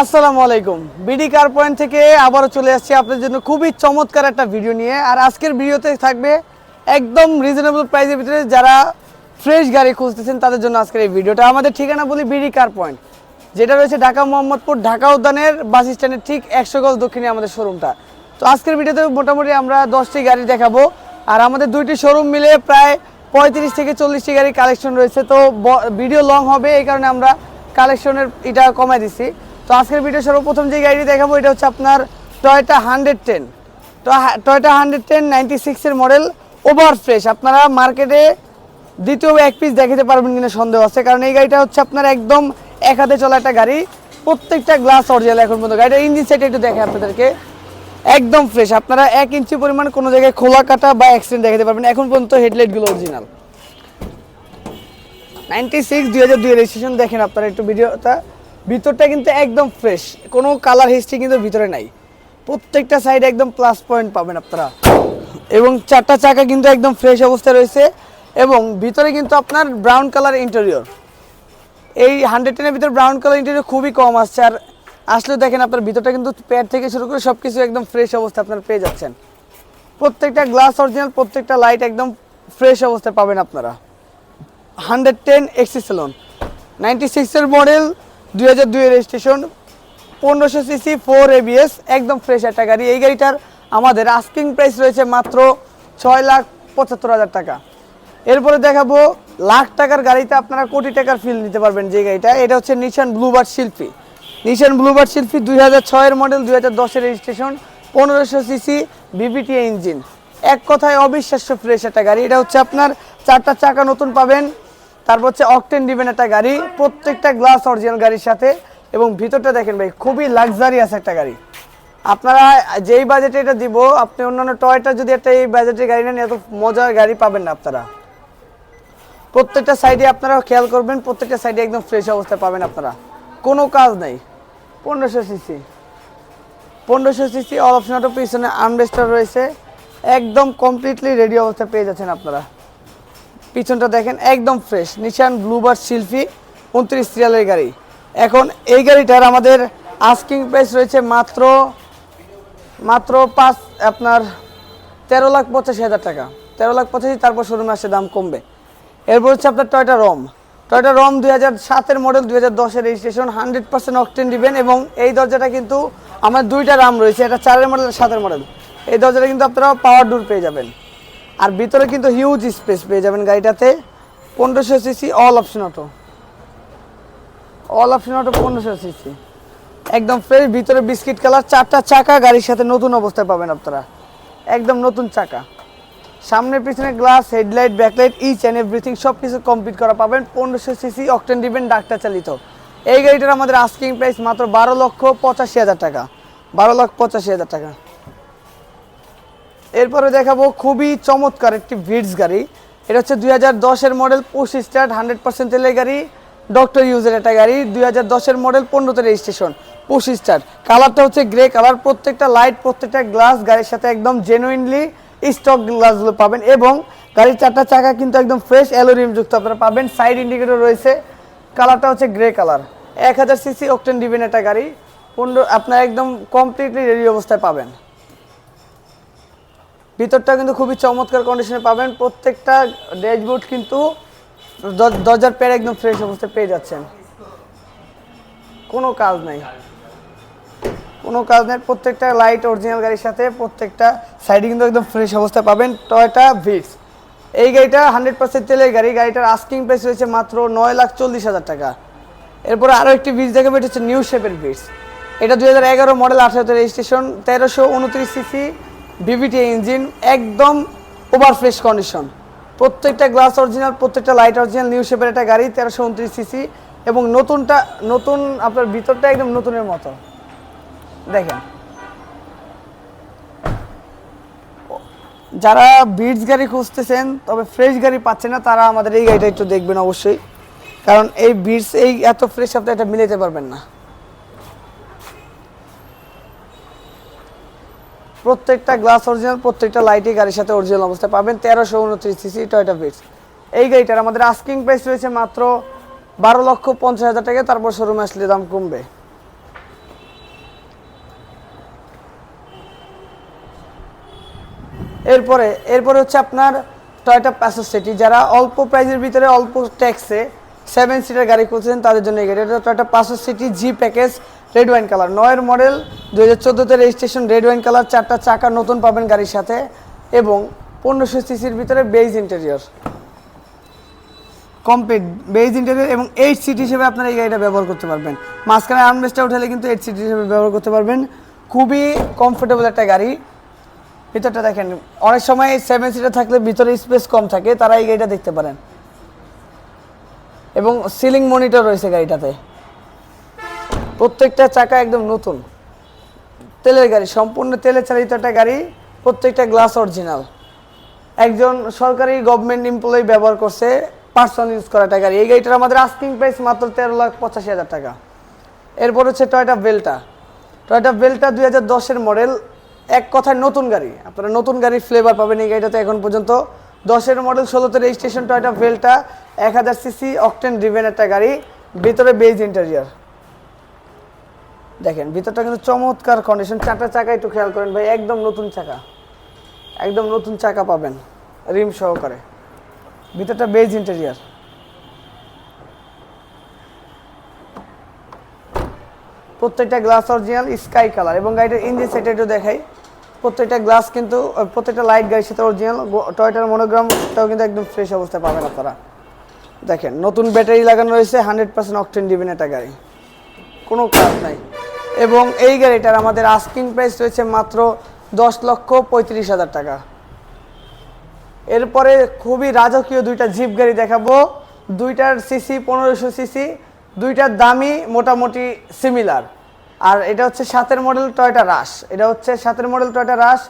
আসসালামু আলাইকুম। BD car point থেকে আবারও চলে আসছি আপনাদের জন্য খুবই চমৎকার একটা ভিডিও নিয়ে। আর আজকের ভিডিওতে থাকবে একদম রিজনেবল প্রাইসের ভিতরে যারা ফ্রেশ গাড়ি খুঁজতেছেন তাদের জন্য আজকের এই ভিডিওটা। আমাদের ঠিকানা বলি বিডি কার পয়েন্ট। যেটা রয়েছে ঢাকা মোহাম্মদপুর, ঢাকা উদ্যানের বাস স্ট্যান্ডের ঠিক একশো গজ দক্ষিণে আমাদের শোরুমটা তো আজকের ভিডিওতে মোটামুটি আমরা দশটি গাড়ি দেখাবো। আর আমাদের দুইটি শোরুম মিলে প্রায় পঁয়ত্রিশ থেকে চল্লিশটি গাড়ি কালেকশন রয়েছে। তো ভিডিও লং হবে, এই কারণে আমরা কালেকশনের এটা কমাই দিছি। আজকের ভিডিও সর্বপ্রথম যে গাড়িটি দেখাবো, এটা হচ্ছে আপনার Toyota hundred ten Toyota hundred ten ninety সিক্সের মডেল ওভার ফ্রেশ আপনারা মার্কেটে দ্বিতীয় এক পিস দেখাতে পারবেন কিনা সন্দেহ আছে, কারণ এই গাড়িটা হচ্ছে আপনার একদম এক হাতে চলা একটা গাড়ি। প্রত্যেকটা গ্লাস অরিজিনাল এখন পর্যন্ত। গাড়িটা ইঞ্জিন সেট একটু দেখে আপনাদেরকে। একদম ফ্রেশ আপনারা এক ইঞ্চি পরিমাণ কোনো জায়গায় খোলা কাটা বা অ্যাক্সিডেন্ট দেখাতে পারবেন এখন পর্যন্ত হেডলাইটগুলো অরিজিনাল নাইনটি সিক্স দুই হাজার দুই রেজিস্ট্রেশন দেখেন আপনারা একটু ভিডিওটা ভিতরটা কিন্তু একদম ফ্রেশ কোনো কালার হিস্ট্রি কিন্তু ভিতরে নাই। প্রত্যেকটা সাইড একদম প্লাস পয়েন্ট পাবেন আপনারা। এবং চারটা চাকা কিন্তু একদম ফ্রেশ অবস্থায় রয়েছে। এবং ভিতরে কিন্তু আপনার ব্রাউন কালার ইন্টেরিয়র এই হান্ড্রেড টেনের ভিতরে ব্রাউন কালার ইন্টেরিয়র খুবই কম আসছে। আর আসলেও দেখেন আপনার ভিতরটা কিন্তু প্যাড থেকে শুরু করে সব কিছু একদম ফ্রেশ অবস্থা আপনারা পেয়ে যাচ্ছেন। প্রত্যেকটা গ্লাস অরিজিনাল প্রত্যেকটা লাইট একদম ফ্রেশ অবস্থায় পাবেন আপনারা। Hundred ten X saloon ninety সিক্সের মডেল দুই হাজার দুই রেজিস্ট্রেশন, পনেরোশো সিসি, ফোর এবিএস একদম ফ্রেশ একটা গাড়ি। এই গাড়িটার আমাদের আস্কিং প্রাইস রয়েছে মাত্র ছয় লাখ পঁচাত্তর হাজার টাকা। এরপরে দেখাবো লাখ টাকার গাড়িতে আপনারা কোটি টাকার ফিল নিতে পারবেন যে গাড়িটা। এটা হচ্ছে নিশান ব্লুবার্ড শিল্পী নিশান ব্লুবার্ড শিল্পী দুই হাজার ছয়ের মডেল দুই হাজার দশের রেজিস্ট্রেশন, পনেরোশো সিসি বিবিটি ইঞ্জিন এক কথায় অবিশ্বাস্য ফ্রেশ একটা গাড়ি। এটা হচ্ছে আপনার চারটা চাকা নতুন পাবেন তারপর হচ্ছে অকটেন দিবেন একটা গাড়ি, প্রত্যেকটা গ্লাস অরিজিনাল গাড়ির সাথে। এবং ভিতরটা দেখেন ভাই, খুবই লাক্সারিয়াস একটা গাড়ি। আপনারা যেই বাজেটে এটা দিব, আপনি অন্যান্য টয়টা যদি একটা এই বাজেটের গাড়ি নেন, এত মজার গাড়ি পাবেন না আপনারা। প্রত্যেকটা সাইডে আপনারা খেয়াল করবেন, প্রত্যেকটা সাইডে একদম ফ্রেশ অবস্থায় পাবেন আপনারা। কোনো কাজ নাই। পনেরোশো সিসি পনেরোশো সিসি অল অপশন অটো পিছনে আর্মরেস্টার রয়েছে। একদম কমপ্লিটলি রেডি অবস্থায় পেয়ে যাচ্ছেন আপনারা। পিছনটা দেখেন, একদম ফ্রেশ নিশান ব্লুবার্ড শিল্পী উনত্রিশ সিরিয়ালের গাড়ি। এখন এই গাড়িটার আমাদের আস্কিং প্রাইস রয়েছে মাত্র মাত্র পাঁচ, আপনার তেরো লাখ পঁচাশি হাজার টাকা। তেরো লাখ পঁচাশি, তারপর শোরুমে আসে, দাম কমবে। এরপর হচ্ছে আপনার টয়টা রম টয়টা রম দুই হাজার সাতের মডেল দুই হাজার দশের রেজিস্ট্রেশন হান্ড্রেড পার্সেন্ট অকটেন দিবেন এবং এই দরজাটা কিন্তু আমার দুইটা রাম রয়েছে, এটা চারের মডেল সাতের মডেল এই দরজাটা কিন্তু আপনারা পাওয়ার ডোর পেয়ে যাবেন। আর ভিতরে কিন্তু হিউজ স্পেস পেয়ে যাবেন গাড়িটাতে। পনেরোশো CC all option auto all option auto পনেরোশো সিসি একদম ফ্রেশ ভিতরে বিস্কিট কালার চারটা চাকা, গাড়ির সাথে নতুন অবস্থায় পাবেন আপনারা। একদম নতুন চাকা। সামনে পিছনে glass headlight backlight each and everything সব কিছু কমপ্লিট করা পাবেন। পনেরোশো সিসি অকটেন ডিভেন ডাক্তার চালিত। এই গাড়িটার আমাদের আস্কিং প্রাইস মাত্র বারো লক্ষ পঁচাশি হাজার টাকা। বারো লক্ষ পঁচাশি হাজার টাকা। এরপরে দেখাবো খুবই চমৎকার একটি ভিডস গাড়ি। এটা হচ্ছে দুই হাজার দশের model push start, hundred percent তেলের গাড়ি, ডক্টর ইউজের একটা গাড়ি, দুই হাজার দশের মডেল পনেরোতে রেজিস্ট্রেশন, পুশ স্টার্ট। কালারটা হচ্ছে গ্রে কালার, প্রত্যেকটা লাইট, প্রত্যেকটা গ্লাস গাড়ির সাথে একদম জেনুইনলি স্টক গ্লাসগুলো পাবেন এবং গাড়ির চারটা চাকা কিন্তু একদম ফ্রেশ অ্যালোরিয়াম যুক্ত আপনারা পাবেন। সাইড ইন্ডিকেটর রয়েছে, কালারটা হচ্ছে গ্রে কালার। এক হাজার সিসি অকটেন দিবেন একটা গাড়ি, পনেরো, আপনার একদম কমপ্লিটলি রেডি অবস্থায় পাবেন। ভিতরটা কিন্তু খুবই চমৎকার কন্ডিশনে পাবেন। প্রত্যেকটা ড্যাশবোর্ড কিন্তু দ- দরজার পেয়ে একদম ফ্রেশ অবস্থায় পেয়ে যাচ্ছেন। কোনো কাজ নাই। কোনো কাজ নেই। প্রত্যেকটা লাইট অরিজিনাল গাড়ির সাথে প্রত্যেকটা সাইডে কিন্তু একদম ফ্রেশ অবস্থায় পাবেন টয়টা ভিটস এই গাড়িটা হান্ড্রেড পার্সেন্ট তেলের গাড়ি। গাড়িটার আস্কিং প্রাইস রয়েছে মাত্র নয় লাখ চল্লিশ হাজার টাকা। এরপরে আরও একটি ভিটস দেখাবে, এটা হচ্ছে নিউ শেপের ভিটস এটা দুই হাজার এগারো মডেল আঠারোতে রেজিস্ট্রেশন তেরোশো উনত্রিশ সিসি বিবিটি ইঞ্জিন একদম ওভার ফ্রেশ কন্ডিশন প্রত্যেকটা গ্লাস অরিজিনাল প্রত্যেকটা লাইট অরিজিনাল নিউ শেপের একটা গাড়ি, তেরোশো উনত্রিশ সিসি এবং নতুনটা, নতুন আপনার ভিতরটা একদম নতুনের মতো। দেখেন। যারা বিটস গাড়ি খুঁজতেছেন, তবে ফ্রেশ গাড়ি পাচ্ছে না, তারা আমাদের এই গাড়িটা একটু দেখবেন অবশ্যই। কারণ এই বিটস এই এত ফ্রেশ আপনি এটা মিলাতে পারবেন না। প্রত্যেকটা গ্লাস অরিজিনাল, প্রত্যেকটা লাইটই গাড়ির সাথে অরিজিনাল অবস্থায় পাবেন। তেরোশো উনত্রিশ সিসি টয়টা ভিটস এই গাড়িটার আমাদের আস্কিং প্রাইস রয়েছে মাত্র বারো লক্ষ পঞ্চাশ হাজার টাকা, তারপর শোরুমে আসলে দাম কমবে। এরপরে এরপরে হচ্ছে আপনার টয়টা প্যাসো সিটি যারা অল্প প্রাইসের ভিতরে, অল্প ট্যাক্সে সেভেন সিটার গাড়ি খুঁজছেন, তাদের জন্য এই গাড়ি Toyota Passo city G package red wine colour নয়ের মডেল দু হাজার চোদ্দোতে রেজিস্ট্রেশন রেড ওয়াইন কালার চারটা চাকা নতুন পাবেন গাড়ির সাথে, এবং পনেরোশো সিসির ভিতরে beige interior complete beige interior এবং এইট সিট হিসেবে আপনারা এই গাড়িটা ব্যবহার করতে পারবেন। মাঝখানে আর্মরেস্টটা উঠালে কিন্তু এইট সিট হিসেবে ব্যবহার করতে পারবেন। খুবই কমফোর্টেবল একটা গাড়ি। ভিতরটা দেখেন, অনেক সময় সেভেন সিটার থাকলে ভিতরে স্পেস কম থাকে, তারা এই গাড়িটা দেখতে পারেন। এবং সিলিং মনিটর রয়েছে গাড়িটাতে। প্রত্যেকটা চাকা একদম নতুন। তেলের গাড়ি, সম্পূর্ণ তেলে চালিত একটা গাড়ি, প্রত্যেকটা গ্লাস অরিজিনাল একজন সরকারি গভর্নমেন্ট এমপ্লয়ি ব্যবহার করছে পার্সোনাল ইউজ করা একটা গাড়ি। এই গাড়িটার আমাদের আস্কিং প্রাইস মাত্র তেরো লাখ পঁচাশি হাজার টাকা। এরপর হচ্ছে টয়টা বেলটা টয়টা বেলটা দুই হাজার দশের মডেল এক কথায় নতুন গাড়ি। আপনারা নতুন গাড়ির ফ্লেভার পাবেন এই গাড়িটাতে এখন পর্যন্ত। দশের মডেল ষোলোতে রেজিস্ট্রেশন টয়টা বেলটা এক হাজার সিসি অকটেন ড্রিভেন একটা গাড়ি, ভিতরে বেজ ইন্টেরিয়ার দেখেন, ভিতরটা কিন্তু চমৎকার কন্ডিশন চারটা চাকা একটু খেয়াল করেন ভাই, একদম নতুন চাকা। একদম নতুন চাকা পাবেন, রিম সহকারে। ভিতরটা বেজ ইন্টেরিয়ার প্রত্যেকটা গ্লাস অরিজিনাল স্কাই কালার এবং গাড়িটার ইঞ্জিন সেটা একটু দেখাই। প্রত্যেকটা গ্লাস কিন্তু প্রত্যেকটা লাইট গাড়ির সাথে অরিজিনাল টয়টার মনোগ্রামটাও কিন্তু একদম ফ্রেশ অবস্থায় পাবেন আপনারা। দেখেন, নতুন ব্যাটারি লাগানো রয়েছে হান্ড্রেড পার্সেন্ট অকটেন ডিবেন একটা গাড়ি। কোনো কাজ নাই। এবং এই গাড়িটার আমাদের আস্কিং প্রাইস রয়েছে মাত্র দশ লক্ষ পঁয়ত্রিশ হাজার টাকা। এরপরে খুবই রাজকীয় দুইটা জিপ গাড়ি দেখাবো। দুইটার সিসি পনেরোশো সিসি দুইটার দামই মোটামুটি সিমিলার আর এটা হচ্ছে সাতের মডেল টয়টা রাশ এটা হচ্ছে সাতের মডেল টয়টা রাশ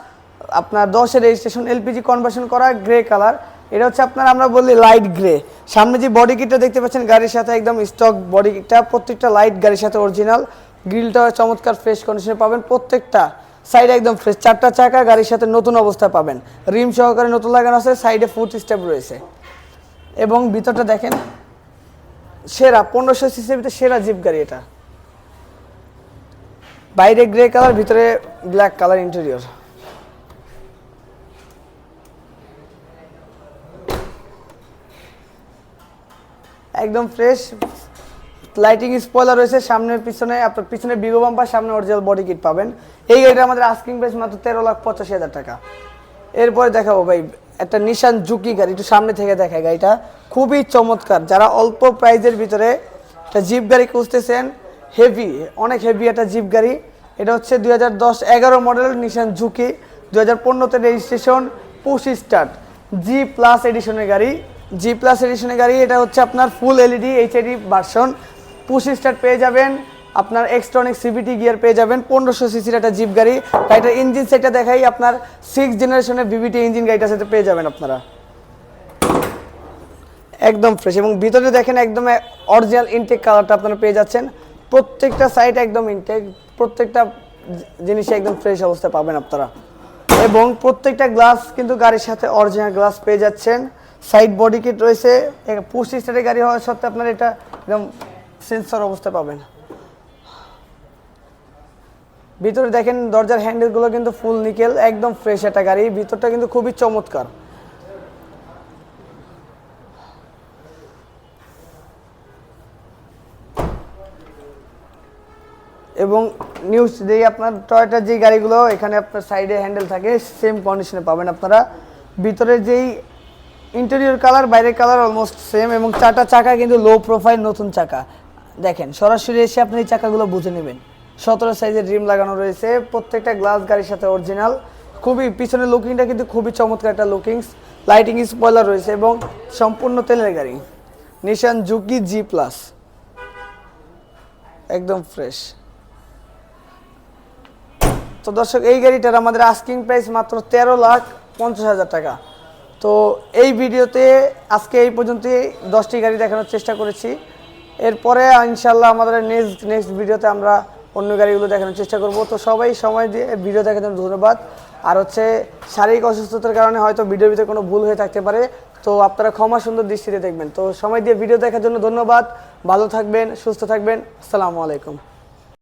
আপনার দশের রেজিস্ট্রেশন এলপিজি কনভার্সন করা গ্রে কালার এটা হচ্ছে আপনার আমরা বলি লাইট গ্রে সামনে যে বডি কিটটা দেখতে পাচ্ছেন, গাড়ির সাথে একদম স্টক বডি কিটটা প্রত্যেকটা লাইট গাড়ির সাথে অরিজিনাল গ্রিলটা চমৎকার ফ্রেশ কন্ডিশনে পাবেন। প্রত্যেকটা সাইডে একদম ফ্রেশ চারটা চাকা, গাড়ির সাথে নতুন অবস্থায় পাবেন। রিম সহকারে নতুন লাগানো আছে সাইডে ফুট স্টেপ রয়েছে। এবং ভিতরটা দেখেন, সেরা, পনেরোশো সিসির ভিতরে সেরা জিপ গাড়ি এটা। বাইরে গ্রে কালার ভিতরে ব্ল্যাক কালার ইন্টেরিয়র একদম ফ্রেশ লাইটিং স্পয়লার রয়েছে, সামনের পিছনে, আপনার পিছনে বিগো বাম্পার সামনে অরিজিনাল বডি কিট পাবেন। এই গাড়িটা আমাদের আস্কিং প্রাইস মাত্র তেরো লাখ পঁচাশি হাজার টাকা। এরপরে দেখাবো ভাই, একটা নিশান জুকি গাড়ি, একটু সামনে থেকে দেখায় গাড়িটা। খুবই চমৎকার, যারা অল্প প্রাইজের ভিতরে একটা জিপ গাড়ি খুঁজতেছেন হেভি অনেক হেভি একটা জিপ গাড়ি। এটা হচ্ছে দুই হাজার দশ এগারো মডেলের নিশান ঝুঁকি দুই হাজার পনেরোতে registration push start G plus এডিশনের গাড়ি। জি প্লাস এডিশনের গাড়ি, এটা হচ্ছে আপনার full LED HID version push start পেয়ে যাবেন, আপনার এক্সট্রনিক সিভিটি গিয়ার পেয়ে যাবেন, পনেরোশো সিসির একটা জিপ গাড়ি। গাড়িটার ইঞ্জিন সেটটা দেখাই, আপনার সিক্স জেনারেশনের ভিভিটি ইঞ্জিন গাড়িটার সাথে পেয়ে যাবেন আপনারা। একদম ফ্রেশ এবং ভিতরে দেখেন একদম অরিজিনাল ইনটেক কালারটা আপনারা পেয়ে যাচ্ছেন। প্রত্যেকটা সাইড একদম ইনটেক প্রত্যেকটা জিনিস একদম ফ্রেশ অবস্থায় পাবেন আপনারা। এবং প্রত্যেকটা গ্লাস কিন্তু গাড়ির সাথে অরিজিনাল গ্লাস পেয়ে যাচ্ছেন। সাইড বডি কিট রয়েছে পুশ স্টারের গাড়ি হওয়ার সত্ত্বে আপনার এটা একদম সেন্সর অবস্থায় পাবেন। ভিতরে দেখেন দরজার হ্যান্ডেলগুলো কিন্তু ফুল নিকেল, একদম ফ্রেশ একটা গাড়ি। ভিতরটা কিন্তু খুবই চমৎকার। এবং নিউজ যেই আপনার টয়টার যেই গাড়িগুলো, এখানে আপনার সাইডে হ্যান্ডেল থাকে সেম কন্ডিশনে পাবেন আপনারা। ভিতরে যেই ইন্টেরিয়র কালার বাইরের কালার অলমোস্ট সেম এবং চারটা চাকা কিন্তু লো প্রোফাইল নতুন চাকা। দেখেন, সরাসরি এসে আপনি এই চাকাগুলো বুঝে নেবেন। সতেরো সাইজের রিম লাগানো রয়েছে, প্রত্যেকটা গ্লাস গাড়ির সাথে অরিজিনাল খুবই পিছনের লুকিংটা কিন্তু খুবই চমৎকার একটা লুকিংস লাইটিং স্পয়লার রয়েছে এবং সম্পূর্ণ তেলের গাড়ি। নিশান জুকি জি প্লাস একদম ফ্রেশ তো দর্শক, এই গাড়িটার আমাদের আস্কিং প্রাইস মাত্র তেরো লাখ পঞ্চাশ হাজার টাকা। তো এই ভিডিওতে আজকে এই পর্যন্তই। দশটি গাড়ি দেখানোর চেষ্টা করেছি। এরপরে ইনশাল্লাহ আমাদের নেক্সট নেক্সট ভিডিওতে আমরা অন্য গাড়িগুলো দেখানোর চেষ্টা করব। তো সবাই সময় দিয়ে ভিডিও দেখার জন্য ধন্যবাদ। আর হচ্ছে শারীরিক অসুস্থতার কারণে হয়তো ভিডিওর ভিতরে কোনো ভুল হয়ে থাকতে পারে। তো আপনারা ক্ষমা সুন্দর দৃষ্টিতে দেখবেন। তো সময় দিয়ে ভিডিও দেখার জন্য ধন্যবাদ। ভালো থাকবেন, সুস্থ থাকবেন। আসসালামু আলাইকুম।